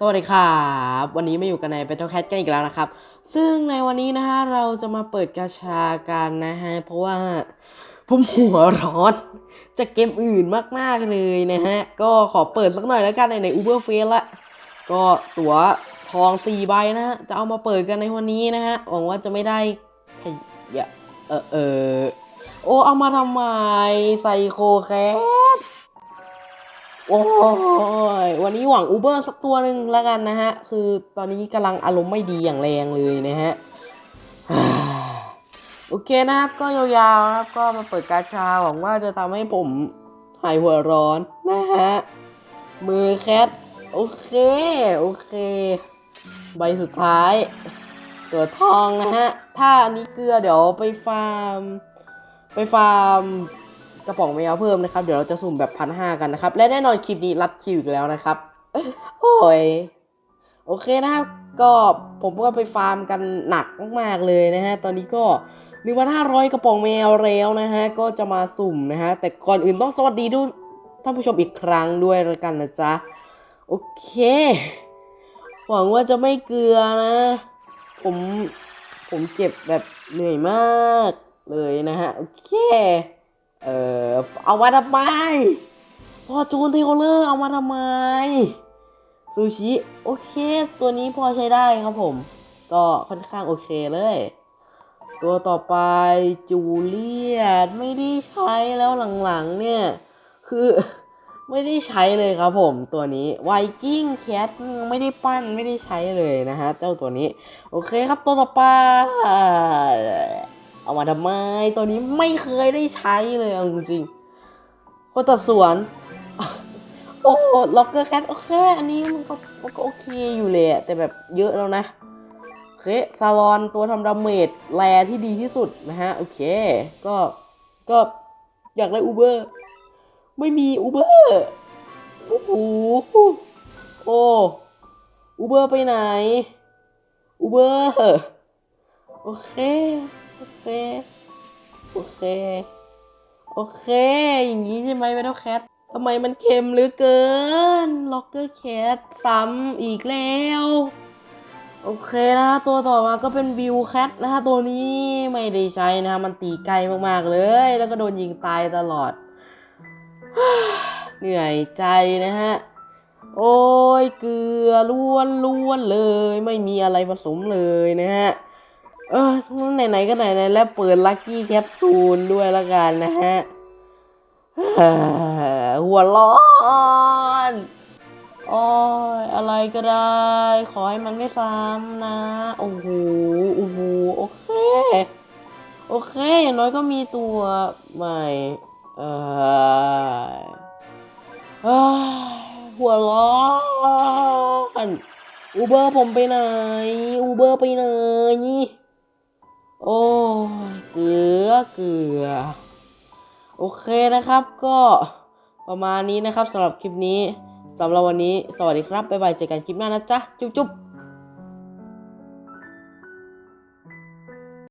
สวัสดีครับวันนี้มาอยู่กันใน Battle Cat กันอีกแล้วนะครับ ซึ่งในวันนี้นะฮะเราจะมาเปิดกาชากันนะฮะเพราะว่าผมหัวร้อนจากเกมอื่นมากๆเลยนะฮะก็ขอเปิดสักหน่อยแล้วกันในใน Uber f a c e ละก็ตั๋วทอง4ใบนะฮะจะเอามาเปิดกันในวันนี้นะฮะหวังว่าจะไม่ได้ขยะเออเออโอ้เอามาทำไมไซโคแค โอ้ยวันนี้หวังอูเบอร์สักตัวหนึ่งแล้วกันนะฮะ คือตอนนี้กำลังอารมณ์ไม่ดีอย่างแรงเลยนะฮะโอเคนะครับก็ยาวๆนะครับก็มาเปิดกาชาหวังว่าจะทำให้ผมหายหัวร้อนนะฮะ มือแคทโอเค โอเค ใบสุดท้าย ตัวทองนะฮะ ถ้าอันนี้เกลือเดี๋ยวไปฟาร์ม ไปฟาร์ม กระป๋องแมวเพิ่มนะครับ เดี๋ยวเราจะสุ่มแบบพันห้ากันนะครับ และแน่นอนคลิปนี้รัดคิวอีกแล้วนะครับ โอ้ย โอเคนะครับ ก็ผมก็ไปฟาร์มกันหนักมากๆเลยนะฮะ ตอนนี้ก็หนึ่งพันห้าร้อยกระป๋องแมวแล้วนะฮะ ก็จะมาสุ่มนะฮะ แต่ก่อนอื่นต้องสวัสดีทุกท่านผู้ชมอีกครั้งด้วยแล้วกันนะจ๊ะ โอเค หวังว่าจะไม่เกลือนะ ผม ผมเจ็บแบบเหนื่อยมากเลยนะฮะ โอเค เออเอามาทำไมพอจูนเทเลอร์เอามาทำไมซูชิโอเค ตัวนี้พอใช้ได้ครับผม ก็ค่อนข้างโอเคเลย ตัวต่อไปจูเลียตไม่ได้ใช้แล้วหลังๆเนี่ย คือไม่ได้ใช้เลยครับผมตัวนี้ไวกิ้งแคทไม่ได้ปั้นไม่ได้ใช้เลยนะฮะ เจ้าตัวนี้ โอเคครับตัวต่อไป เอามาทำไมตัวนี้ไม่เคยได้ใช้เลยจริงๆคนตัดสวน โอ้ล็อกเกอร์แคทโอเคอันนี้มันก็มันก็โอเคอยู่เลยแต่แบบเยอะแล้วนะโอเคซาลอนตัวทำดาเมจแรที่ดีที่สุดนะฮะ โอเค ก็ก็อยากได้อูเบอร์ไม่มีอูเบอร์โอ้โหโอ้อูเบอร์ไปไหนอูเบอร์โอเค โอเค โอเค โอเค อย่างนี้ใช่ไหมเวทแคททำไมมันเค็มเหลือเกินล็อกเกอร์แคทซ้ำอีกแล้ว โอเคนะตัวต่อมาก็เป็นบิวแคทนะฮะตัวนี้ไม่ได้ใช้นะฮะมันตีไกลมากๆเลย แล้วก็โดนยิงตายตลอด เหนื่อยใจนะฮะ โอ้ยเกลือล้วนล้วนๆเลย ไม่มีอะไรผสมเลยนะฮะ เออไหนๆก็ไหนๆแล้วเปิดลัคกี้แคปซูลด้วยละกันนะฮะหัวร้อนโอ้ยอะไรก็ได้ ขอให้มันไม่ซ้ำนะ โอ้โห โอ้โห โอเค โอเค อย่างน้อยก็มีตัวใหม่ เออเอ้ยหัวร้อนอูเบอร์ผมไปไหน อูเบอร์ไปไหน โอ้ยเกลือเกลือ โอเคนะครับก็ประมาณนี้นะครับสำหรับคลิปนี้สำหรับวันนี้ สวัสดีครับ บ๊ายบาย เจอกันคลิปหน้านะจ๊ะ จุ๊บจุ๊บ